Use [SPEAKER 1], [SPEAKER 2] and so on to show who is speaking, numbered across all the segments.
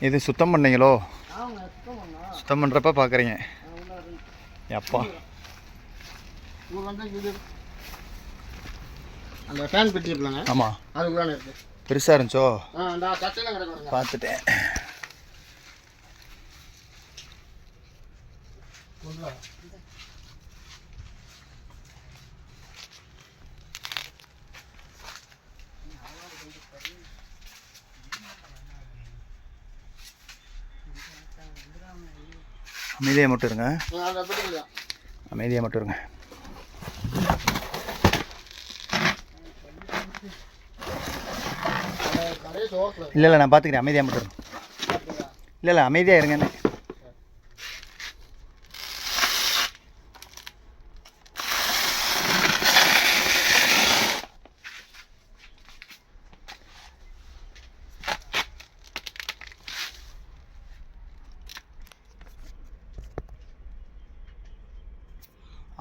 [SPEAKER 1] இது சுத்தம் பண்ணீங்களோ?
[SPEAKER 2] சுத்தம்
[SPEAKER 1] பண்ணுறப்ப பார்க்குறீங்க அப்பா
[SPEAKER 2] அந்த ஃபேன் பெட்டி இருப்பாங்க
[SPEAKER 1] ஆமாம்
[SPEAKER 2] அதுக்குள்ளான இருக்கு.
[SPEAKER 1] பெருசாக இருந்துச்சோ? பார்த்துட்டேன் அமைதியாக மட்டும் இருங்க. அமைதியாக மட்டும் இருங்க. இல்லை இல்லை நான் பார்த்துக்கிறேன் அமைதியாக மட்டும் இருங்க. இல்லை இல்லை அமைதியாக இருங்கன்னு.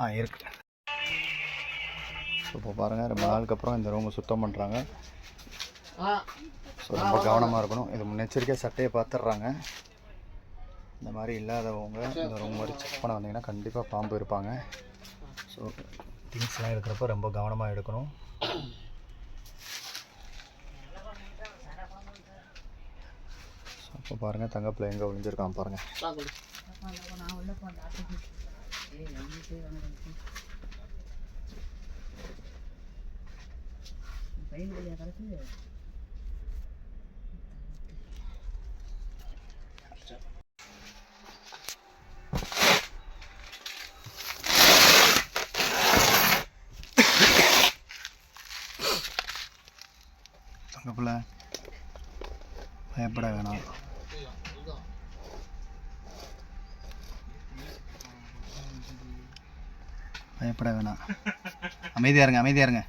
[SPEAKER 1] ஆ இருக்கு. இப்போ பாருங்கள் ரொம்ப நாளுக்கு அப்புறம் இந்த ரூமை சுத்தம் பண்ணுறாங்க
[SPEAKER 2] ஆ.
[SPEAKER 1] ஸோ ரொம்ப கவனமாக இருக்கணும். இது முன்னெச்சரிக்கையாக சட்டையை பார்த்துட்றாங்க இந்த மாதிரி இல்லாதவங்க இந்த ரூம் மாதிரி செக் பண்ண வந்தீங்கன்னா கண்டிப்பாக பாம்பு இருப்பாங்க. ஸோ திங்ஸ்லாம் எடுக்கிறப்ப ரொம்ப கவனமாக எடுக்கணும். ஸோ அப்போ பாருங்கள் தங்கப்பில் எங்கே ஒளிஞ்சிருக்கான் பாருங்கள்
[SPEAKER 2] சாப்பிடு
[SPEAKER 1] தங்கப்பில் பயப்பட வேணாம். பயப்பட வேணாம். அமைதியாக இருங்க அமைதியாக இருங்க.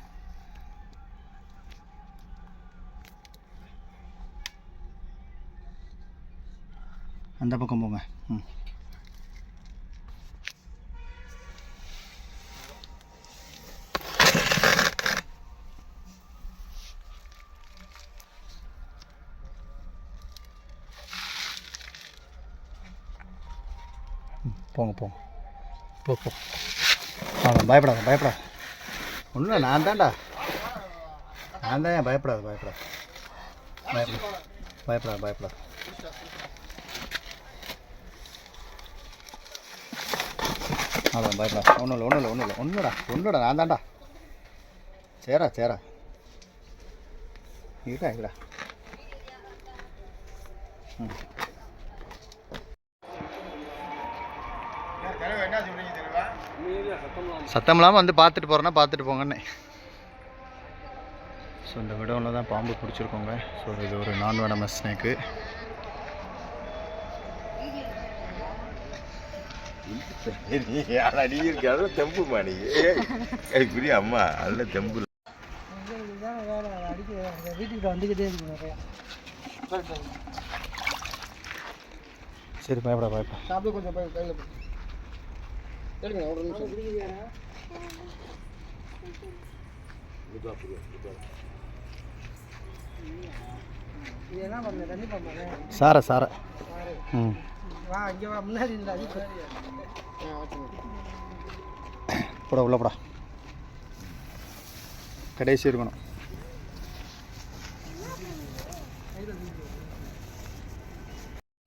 [SPEAKER 1] அந்த பக்கம் போங்க. ம். ம், போங்க போங்க. போ போ. அவன் பயப்படாத பயப்படாத. ஒன்றும் நான் தான்டா. நான் தான் பயப்படாத பயப்படாத. பயப்படாத பயப்படாத பயப்படாத. அவ்வளோ பயப்படாத. ஒன்றும் இல்லை ஒன்றும் இல்லை ஒன்றும் இல்லை. ஒன்றுடா ஒன்றுடா நான் தான்டா. சேரா சேரா. இருக்கா இருக்கடா ம். சத்தம் இல்லாமல் வந்து பார்த்துட்டு போகிறேன்னா பார்த்துட்டு போங்கன்னு. ஸோ இந்த விடவில் தான் பாம்பு பிடிச்சிருக்கோங்க. ஸோ இது ஒரு நான் வெனமஸ் ஸ்னேக்கு
[SPEAKER 3] நீ ஆனா நீ இருக்க? அதுல தெம்பு மாணி புரிய அம்மா அதுல தெம்பு
[SPEAKER 2] வீட்டுக்கிட்ட வந்துக்கிட்டே இருக்கு நிறையா சரி
[SPEAKER 1] பயப்படா பயப்படா.
[SPEAKER 2] சாப்பிட்டு கொஞ்சம் எடுங்க ஒரு நிமிஷம்
[SPEAKER 1] சார சார. ம்.
[SPEAKER 2] வா இங்கே வா முன்னாடி அது
[SPEAKER 1] போடா உள்ள போடா. கடைசி இருக்கணும்.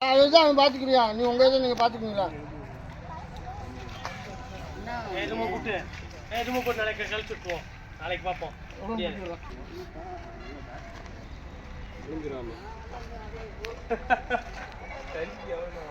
[SPEAKER 2] அதுதான் அவன் பார்த்துக்கிறியா நீ உங்கள் இதை நீங்கள் பார்த்துக்கிறீங்களா
[SPEAKER 4] எதுவும் கூட்டு. எதுவும் கூட்டு. நாளைக்கு கழிச்சுட்டு போவோம். நாளைக்கு பார்ப்போம்.